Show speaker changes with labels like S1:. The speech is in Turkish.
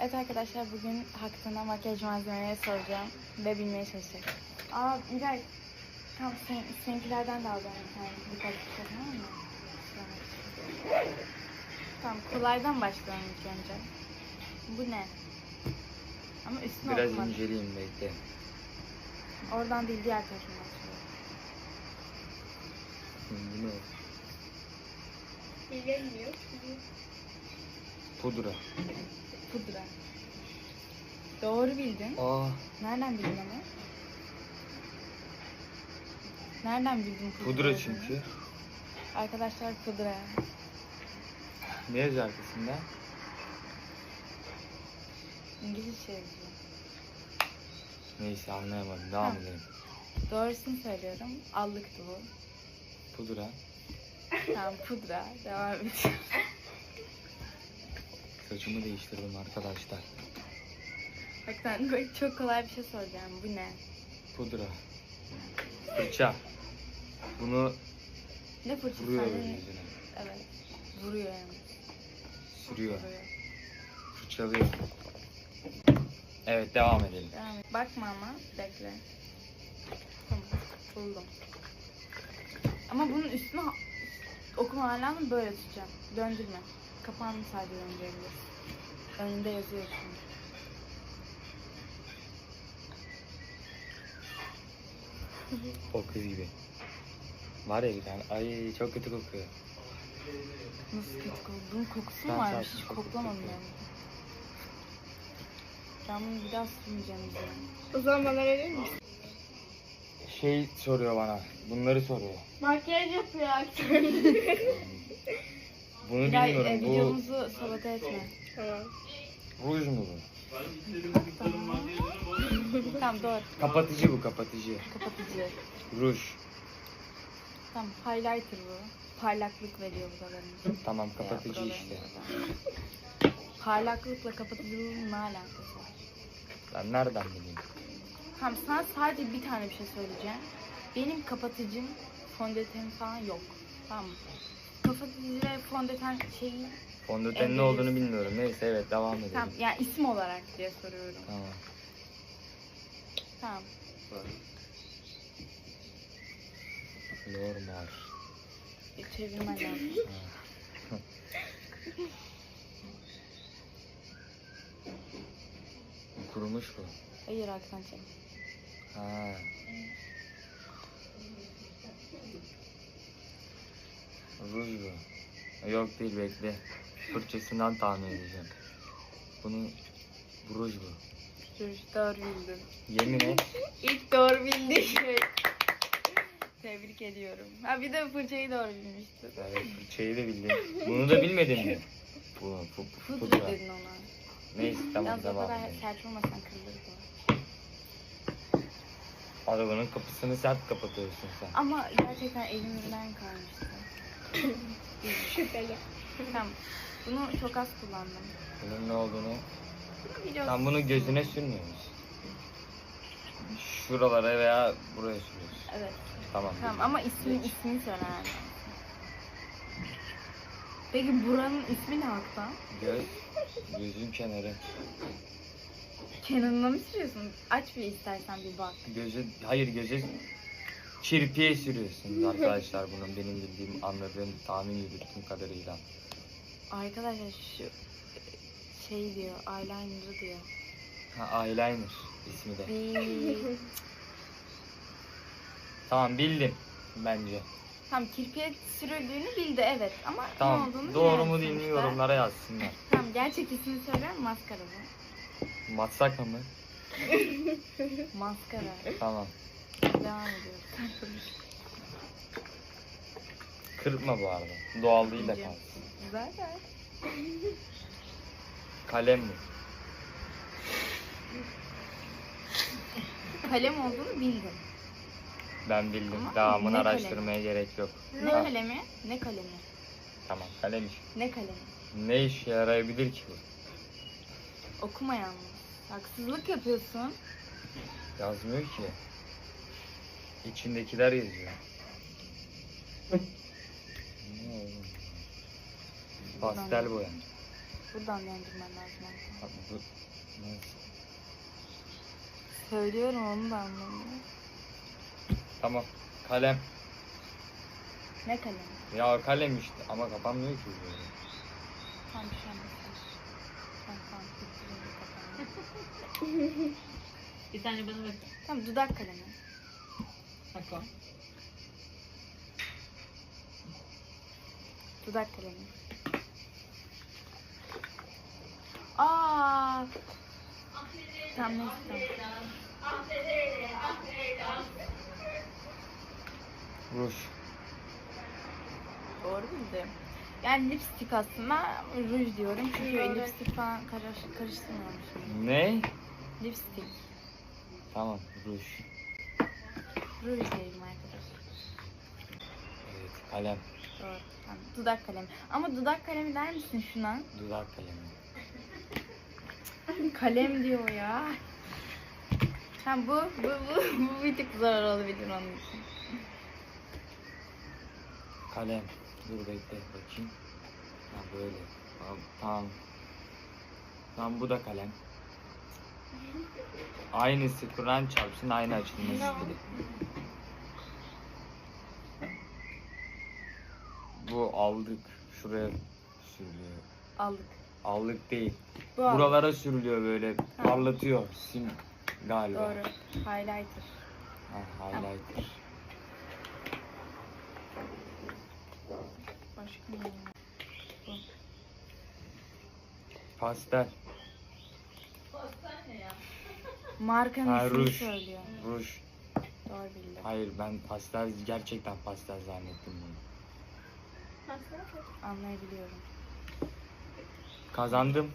S1: Evet arkadaşlar bugün hakkında makyaj malzemeleri soracağım ve bilmeye çalışacak. Aa Miray, tam sen, seninkilerden de alacağım bir tane birkaç bir şey tamam mı? Tamam kolaydan başlayalım ilk önce. Bu ne? Ama üstüne
S2: Biraz
S1: okumadım.
S2: inceleyeyim bekle.
S1: Oradan değil diğer tarafından açıyorum.
S2: Bu ne?
S3: Bilemiyor.
S2: Pudra.
S1: Pudra. Doğru bildin.
S2: Aa,
S1: Nereden bildin ama? Nereden bildin pudra?
S2: pudra
S1: olduğunu?
S2: çünkü.
S1: Arkadaşlar pudra.
S2: Ne yazıyor arkasında?
S1: İngilizce yazıyor.
S2: Neyse anlayamadım. Devam
S1: Ha.
S2: edelim.
S1: Doğrusunu söylüyorum. Allıktı bu.
S2: Pudra.
S1: Tamam pudra. Devam ediyorum.
S2: Saçımı değiştirdim arkadaşlar.
S1: Bak sen bak çok kolay bir şey soracağım. Bu ne?
S2: Pudra. Fırça. Bunu
S1: Ne fırçası?
S2: vuruyor böyle
S1: ne-
S2: yüzüne.
S1: Evet. Vuruyor yani.
S2: Sürüyor.
S1: Vuruyor.
S2: Fırçalıyor. Evet devam edelim.
S1: Devam et. Bakma ama. Bekle. Tamam. Buldum. Ama bunun üstüne ha- okuma alarmı böyle tutacağım. Döndürme. Kapağını sadece döndürebilirsin. Önünde yazıyor şimdi.
S2: O kız gibi. Var ya bir tane. Ay çok kötü kokuyor.
S1: Nasıl kötü kokuyor? Bunun kokusu mu
S2: Ben
S1: varmış? Hiç
S2: kokuyor.
S1: koklamadım yani. Ben bunu bir daha sürmeyeceğim üzerine.
S3: O zaman bana verir misin?
S2: Şey soruyor bana. Bunları soruyor.
S3: Makyaj yapıyor aktör.
S2: Bunu
S1: Miray,
S2: bilmiyorum.
S1: e,
S2: Bu
S1: videomuzu sabote etme.
S3: tamam.
S2: ruj mu bu?
S1: tamam doğru.
S2: Kapatıcı bu kapatıcı.
S1: Kapatıcı.
S2: Ruj.
S1: Tamam highlighter bu. Parlaklık veriyor buraların.
S2: Tamam kapatıcı
S1: buraların
S2: işte.
S1: Parlaklıkla kapatıcılığın ne alakası var?
S2: Ben nereden bileyim?
S1: Tamam sana sadece bir tane bir şey söyleyeceğim. Benim kapatıcım fondöten falan yok. Tamam mı? Kapatıcı ve fondöten şeyi
S2: Fondöten ne olduğunu bilmiyorum. Neyse evet devam edelim.
S1: tamam yani isim olarak diye soruyorum.
S2: Tamam.
S1: Tamam.
S2: Normal.
S1: Bir çevirmen lazım.
S2: Kurumuş bu.
S1: Hayır aksan çek.
S2: Ha. Ruj bu. Yok değil bekle. Fırçasından tahmin edeceğim. Bunu bu ruj bu.
S1: Dur doğru bildin.
S2: Yemin et.
S1: İlk doğru şey. Tebrik ediyorum. Ha bir de fırçayı doğru bilmiştin.
S2: Evet fırçayı da bildim. Bunu da bilmedin mi? Bu, bu, bu,
S1: Pudra
S2: pudra.
S1: dedin ona.
S2: Neyse tamam devam edelim.
S1: sert olmasan kırılır bu.
S2: Arabanın kapısını sert kapatıyorsun sen.
S1: Ama gerçekten elimden kaymıştı.
S3: Şüpheli.
S1: tamam. Bunu çok az kullandım.
S2: Bunun ne olduğunu...
S1: Biliyorsun.
S2: Sen bunu gözüne sürmüyor musun? Şuralara veya buraya sürüyorsun.
S1: Evet.
S2: Tamam.
S1: Tamam ama ismin ismini söyle yani. Peki buranın ismi ne Haktan?
S2: Göz, gözün kenarı.
S1: Kenan'ına mı sürüyorsun? Aç bir istersen bir bak.
S2: Gözü, hayır gözü kirpiye sürüyorsunuz arkadaşlar bunun benim bildiğim, anladığım, tahmin yürüttüğüm kadarıyla.
S1: Arkadaşlar şu şey diyor, eyeliner'ı diyor.
S2: Ha eyeliner ismi de.
S1: Bir...
S2: Tamam bildim bence.
S1: Tamam kirpiye sürüldüğünü bildi evet ama ne
S2: Tamam
S1: olduğunu
S2: doğru
S1: bilemez
S2: mu değil mi
S1: sonuçta.
S2: yorumlara yazsınlar.
S1: Tamam gerçek ismini söyler misin? Maskara bu.
S2: Matsaka mı?
S1: Maskara.
S2: Tamam.
S1: Devam ediyoruz.
S2: Kırpma bu arada. Doğal değil de kalsın.
S1: Zaten.
S2: Kalem mi?
S1: Kalem olduğunu bildim.
S2: Ben bildim.
S1: Ama
S2: Devamını
S1: ne
S2: araştırmaya gerek yok.
S1: Ne
S2: Ha,
S1: kalemi? Ne kalemi?
S2: Tamam kalem iş.
S1: Ne kalemi?
S2: Ne işe yarayabilir ki bu?
S1: Okuma yalnız. Haksızlık yapıyorsun.
S2: Yazmıyor ki. İçindekiler yazıyor. Pastel boya.
S1: Buradan döndürmen lazım.
S2: Bak bu.
S1: Söylüyorum onu da anlamıyor.
S2: Tamam. Kalem.
S1: Ne kalemi?
S2: Ya kalem işte ama kapanmıyor ki böyle.
S1: Tamam bitirince kapanıyor.
S4: Bir tane bana bak.
S1: Tamam dudak kalemi.
S4: Bak o.
S1: Dudak kalemi. Aa. Tamam neyse tamam.
S2: Ruj.
S1: Doğru bildim. Yani lipstick aslında ruj diyorum çünkü lipstick falan karış, karıştırmıyorum şimdi.
S2: Ne?
S1: Lipstick.
S2: Tamam ruj.
S1: Ruj diyelim arkadaşlar.
S2: Evet kalem.
S1: Doğru. Tamam. Dudak kalemi. Ama dudak kalemi der misin şuna?
S2: Dudak kalemi.
S1: Kalem diyor ya. Ha bu, bu, bu, bu bir tık zor olabilir onun için.
S2: Kalem. Dur bekle bakayım. Ha böyle. Tamam. Tamam bu da kalem. Aynısı Kur'an çarpsın aynı açılması gibi. Bu aldık. Şuraya sürülüyor.
S1: Aldık.
S2: Aldık değil.
S1: Bu aldık.
S2: Buralara sürülüyor böyle. Parlatıyor. Sim galiba.
S1: Doğru. Highlighter.
S2: Ha, highlighter.
S1: Başka ne var?
S2: Pastel.
S1: Markanın
S2: Ha,
S1: ismini
S2: ruj.
S1: söylüyor.
S2: Ruj.
S1: Doğru bildim.
S2: Hayır ben pastel gerçekten pastel zannettim bunu.
S1: Anlayabiliyorum.
S2: Kazandım.